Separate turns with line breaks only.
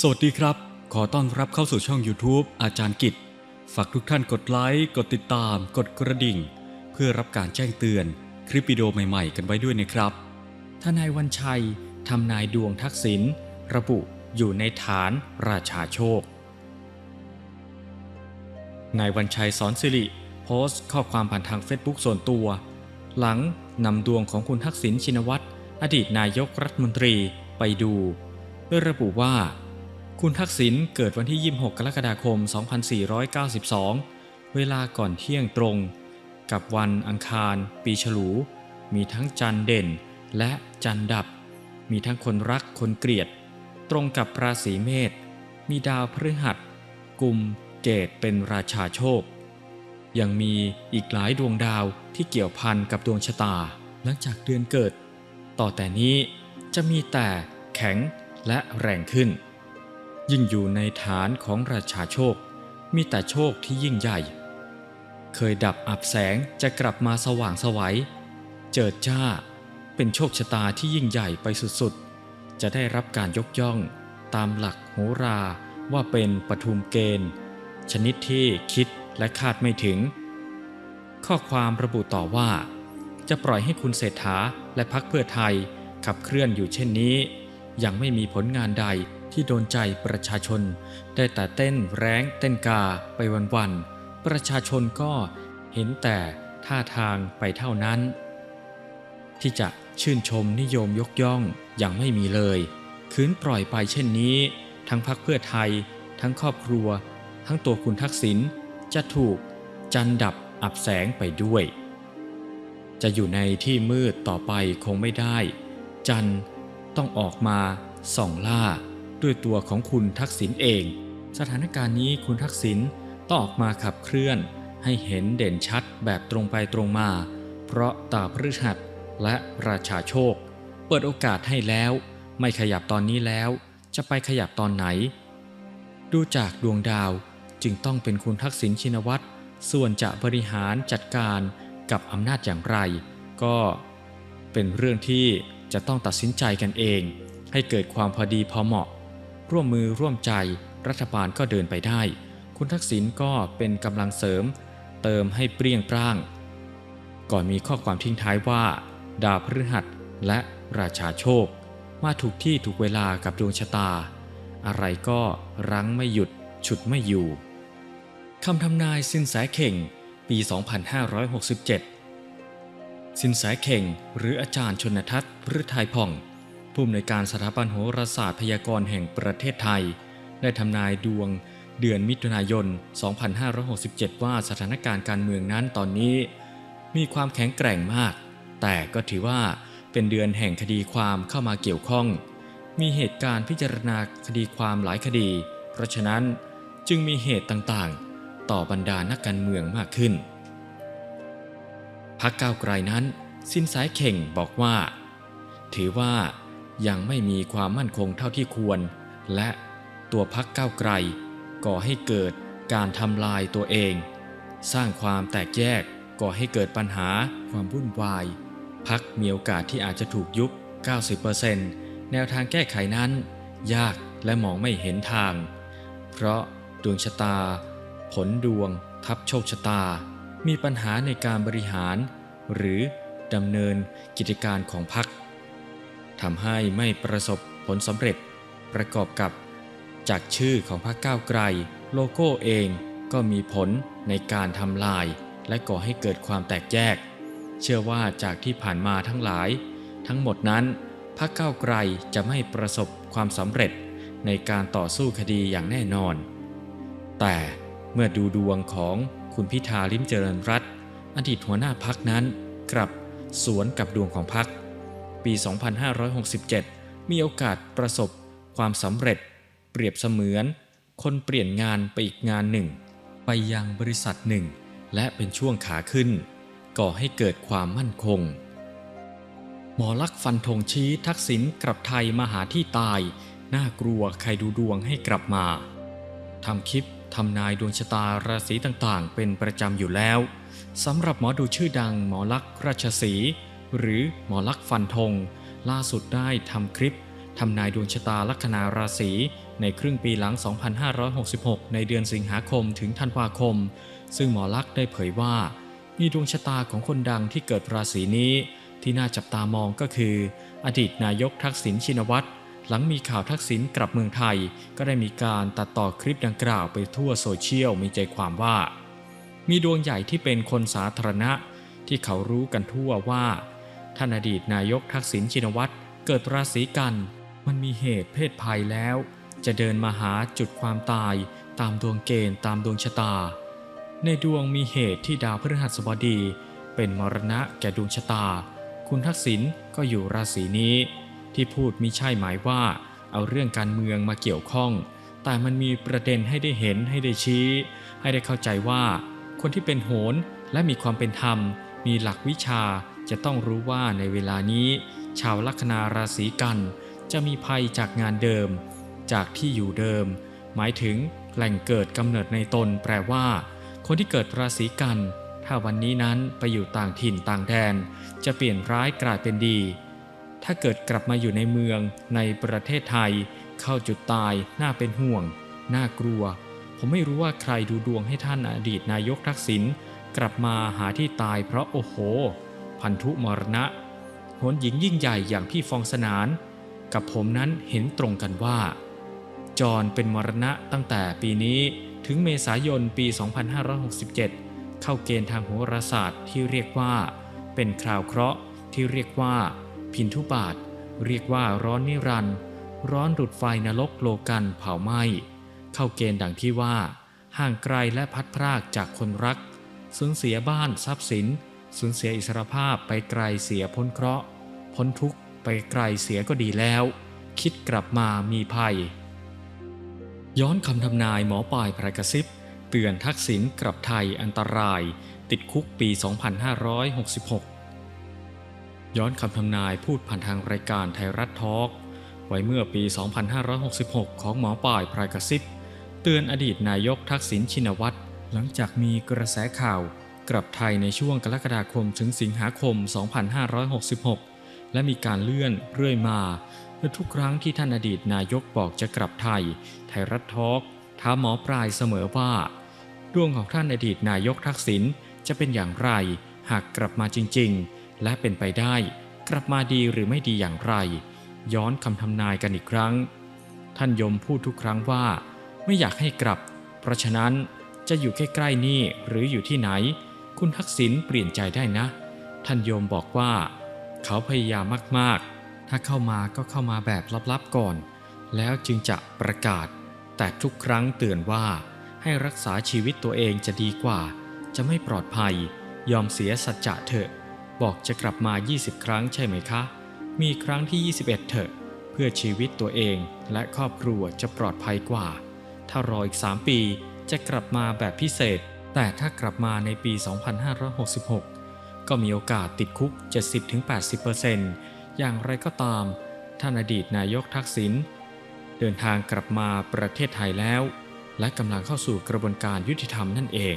สวัสดีครับ ขอต้อนรับเข้าสู่ช่อง YouTube อาจารย์กิจ ฝากทุกท่านกดไลค์ กดติดตาม กดกระดิ่ง เพื่อรับการแจ้งเตือนคลิปวิดีโอใหม่ๆ กันไว้ด้วยนะครับ
ทนายวันชัยทำนายดวงทักษิณระบุอยู่ในฐานราชาโชคนายวันชัยสอนสิริ โพสต์ข้อความผ่านทางเฟซบุ๊กส่วนตัว หลังนำดวงของคุณทักษิณชินวัตรอดีตนายกรัฐมนตรีไปดูโดยระบุว่า คุณทักษิณเกิดวันที่ 26 กรกฎาคม 2492 เวลาก่อนเที่ยงตรง กับวันอังคาร ปีฉลู มีทั้งจันเด่นและจันดับ มีทั้งคนรักคนเกลียด ตรงกับราศีเมษ มีดาวพฤหัส กุม เกตเป็นราชาโชค ยังมีอีกหลายดวงดาวที่เกี่ยวพันกับดวงชะตา หลังจากเดือนเกิด ต่อแต่นี้จะมีแต่แข็งและแรงขึ้น ยิ่งอยู่ในฐานของราชาโชค มีแต่โชคที่ยิ่งใหญ่ เคยดับอับแสงจะกลับมาสว่างสวัย เจิดจ้า เป็นโชคชะตาที่ยิ่งใหญ่ไปสุดๆ จะได้รับการยกย่อง ตามหลักโหราว่าเป็นปทุมเกณฑ์ ชนิดที่คิดและคาดไม่ถึง ข้อความระบุต่อว่า จะปล่อยให้คุณเศรษฐาและพักเพื่อไทยขับเคลื่อนอยู่เช่นนี้ ยังไม่มีผลงานใด ที่โดนใจประชาชน ได้แต่เต้นแร้งเต้นกาไปวันๆ ประชาชนก็เห็นแต่ท่าทางไปเท่านั้น ที่จะชื่นชมนิยมยกย่องอย่างไม่มีเลยคืนปล่อยไปเช่นนี้ ทั้งพักเพื่อไทย ทั้งครอบครัว ทั้งตัวคุณทักษิณจะถูกจันดับอับแสงไปด้วย จะอยู่ในที่มืดต่อไปคงไม่ได้ จันต้องออกมาส่องล่า ด้วยตัวของคุณทักษิณเอง สถานการณ์นี้คุณทักษิณต้องออกมาขับเคลื่อน ให้เห็นเด่นชัดแบบตรงไปตรงมา เพราะตาพฤหัสและราชาโชค เปิดโอกาสให้แล้ว ไม่ขยับตอนนี้แล้ว จะไปขยับตอนไหน ดูจากดวงดาวจึงต้องเป็นคุณทักษิณชินวัตรส่วนจะบริหารจัดการกับอำนาจอย่างไร ก็เป็นเรื่องที่จะต้องตัดสินใจกันเอง ให้เกิดความพอดีพอเหมาะ ร่วมมือร่วมใจ รัฐบาลก็เดินไปได้ คุณทักษิณก็เป็นกำลังเสริม เติมให้เปรี้ยงปร้าง ก่อนมีข้อความทิ้งท้ายว่า ดาวพฤหัสและราชาโชค มาถูกที่ถูกเวลากับดวงชะตา อะไรก็รั้งไม่หยุด ฉุดไม่อยู่คำทำนายสินแสเข่ง ปี 2567 สินแสเข่ง หรืออาจารย์ชนทัศน์พฤทัยผ่อง ผู้อำนวยการสถาบันโหราศาสตร์พยากรณ์แห่งประเทศไทย ได้ทำนายดวงเดือนมิถุนายน 2567 ว่าสถานการณ์การเมืองนั้นตอนนี้ มีความแข็งแกร่งมาก แต่ก็ถือว่าเป็นเดือนแห่งคดีความเข้ามาเกี่ยวข้อง มีเหตุการณ์พิจารณาคดีความหลายคดี เพราะฉะนั้นจึงมีเหตุต่างๆ ต่อบรรดานักการเมืองมากขึ้น พักก้าวไกลนั้น สินสายเข่งบอกว่า ถือว่า ยังไม่มีความมั่นคงเท่าที่ควร และตัวพักก้าวไกล ก่อให้เกิดการทำลายตัวเอง สร้างความแตกแยกก่อให้เกิดปัญหาความวุ่นวาย พักมีโอกาสที่อาจจะถูกยุบ 90%แนวทางแก้ไขนั้น ยากและมองไม่เห็นทาง เพราะดวงชะตา ผลดวง ทับโชคชะตา มีปัญหาในการบริหาร หรือดำเนินกิจการของพรรค ทำให้ไม่ประสบผลสำเร็จประกอบกับ จากชื่อของพรรคก้าวไกล โลโก้เองก็มีผลในการทำลาย และก่อให้เกิดความแตกแยก เชื่อว่าจากที่ผ่านมาทั้งหลาย ทั้งหมดนั้นพรรคก้าวไกลจะไม่ประสบความสำเร็จในการต่อสู้คดีอย่างแน่นอน แต่เมื่อดูดวงของคุณพิธาลิมเจริญรัตน์อดีตหัวหน้าพักนั้นกลับสวนกับดวงของพัก ปี 2567 มีโอกาสประสบความสำเร็จ เปรียบเสมือน คนเปลี่ยนงานไปอีกงานหนึ่ง ไปยังบริษัทหนึ่ง และเป็นช่วงขาขึ้น ก่อให้เกิดความมั่นคง หมอลักษ์ฟันธงชี้ทักษิณกลับไทยมาหาที่ตาย น่ากลัวใครดูดวงให้กลับมาทำคลิปทำนายดวงชะตาราศีต่างๆ เป็นประจำอยู่แล้วสำหรับหมอดูชื่อดังหมอลักษ์ราชสี หรือหมอลักษ์ฟันธง ล่าสุดได้ทำคลิปทำนายดวงชะตาลัคนาราศีในครึ่งปีหลัง 2566 ในเดือนสิงหาคมถึงธันวาคม ซึ่งหมอลักษ์ได้เผยว่า มีดวงชะตาของคนดังที่เกิดราศีนี้ ที่น่าจับตามองก็คือ อดีตนายกทักษิณชินวัตรหลังมีข่าวทักษิณกลับเมืองไทย ก็ได้มีการตัดต่อคลิปดังกล่าวไปทั่วโซเชียลมีใจความว่า มีดวงใหญ่ที่เป็นคนสาธารณะ ที่เขารู้กันทั่วว่า ท่านอดีตนายกทักษิณชินวัตรเกิดราศีกัน มันมีเหตุเพศภัยแล้ว จะเดินมาหาจุดความตายตามดวงเกณฑ์ตามดวงชะตา ในดวงมีเหตุที่ดาวพฤหัสบดี เป็นมรณะแก่ดวงชะตา คุณทักษิณก็อยู่ราศีนี้ ที่พูดมิใช่หมายว่า เอาเรื่องการเมืองมาเกี่ยวข้อง แต่มันมีประเด็นให้ได้เห็นให้ได้ชี้ ให้ได้เข้าใจว่า คนที่เป็นโหรและมีความเป็นธรรม มีหลักวิชา จะต้องรู้ว่าในเวลานี้ ชาวลัคนาราศีกันจะมีภัยจากงานเดิม จากที่อยู่เดิม หมายถึงแหล่งเกิดกำเนิดในตนแปลว่า คนที่เกิดราศีกัน ถ้าวันนี้นั้นไปอยู่ต่างถิ่นต่างแดน จะเปลี่ยนร้ายกลายเป็นดี ถ้าเกิดกลับมาอยู่ในเมืองในประเทศไทย เข้าจุดตายน่าเป็นห่วง น่ากลัว ผมไม่รู้ว่าใครดูดวงให้ท่านอดีตนายกทักษิณกลับมาหาที่ตายเพราะโอ้โห พันธุมรณะโหนหญิงยิ่งใหญ่อย่างพี่ฟองสนาน กับผมนั้นเห็นตรงกันว่า จอห์นเป็นมรณะตั้งแต่ปีนี้ถึงเมษายนปี 2567 เข้าเกณฑ์ทางโหราศาสตร์ที่เรียกว่า เป็นคราวเคราะห์ที่เรียกว่า พินทุบาท เรียกว่าร้อนนิรันดร์ร้อนดุดไฟนรกโลกันเผาไหม้เข้าเกณฑ์ดังที่ว่า ห่างไกลและพัดพรากจากคนรักสูญเสียบ้านทรัพย์สิน สูญเสียอิสรภาพไปไกลเสียพ้นเคราะห์ พ้นทุกข์ไปไกลเสียก็ดีแล้ว คิดกลับมามีภัย ย้อนคำทำนายหมอปลายพระกระซิบเตือนทักษิณกลับไทยอันตราย ติดคุกปี 2566 ย้อนคำทำนายพูดผ่านทางรายการไทยรัฐทอล์กไว้เมื่อปี 2566 ของหมอปลายพระกระซิบเตือนอดีตนายกทักษิณชินวัตรหลังจากมีกระแสข่าว กลับไทยในช่วงกรกฎาคมถึงสิงหาคม 2566 และมีการเลื่อนเรื่อยมาและทุกครั้งที่ท่านอดีตนายกบอกจะกลับไทย ไทยรัฐทอล์กท้าหมอปลายเสมอว่าดวงของท่านอดีตนายกทักษิณจะเป็นอย่างไร หากกลับมาจริงๆ และเป็นไปได้ กลับมาดีหรือไม่ดีอย่างไร ย้อนคำทำนายกันอีกครั้ง ท่านยมพูดทุกครั้งว่า ไม่อยากให้กลับ เพราะฉะนั้นจะอยู่ใกล้ๆนี่หรืออยู่ที่ไหน คุณทักษิณเปลี่ยนใจได้นะ ท่านโยมบอกว่า เขาพยายามมากๆ ถ้าเข้ามาก็เข้ามาแบบลับๆก่อน แล้วจึงจะประกาศ แต่ทุกครั้งเตือนว่า ให้รักษาชีวิตตัวเองจะดีกว่า จะไม่ปลอดภัย ยอมเสียสัจจะเถอะ บอกจะกลับมา 20 ครั้งใช่ไหมคะ มีครั้งที่ 21 เถอะ เพื่อชีวิตตัวเองและครอบครัวจะปลอดภัยกว่า ถ้ารออีก 3 ปีจะกลับมาแบบพิเศษ แต่ถ้ากลับมาในปี 2566 ก็มีโอกาสติดคุก 70-80%อย่างไรก็ตาม ท่านอดีตนายกทักษิณเดินทางกลับมาประเทศไทยแล้ว และกำลังเข้าสู่กระบวนการยุติธรรมนั่นเอง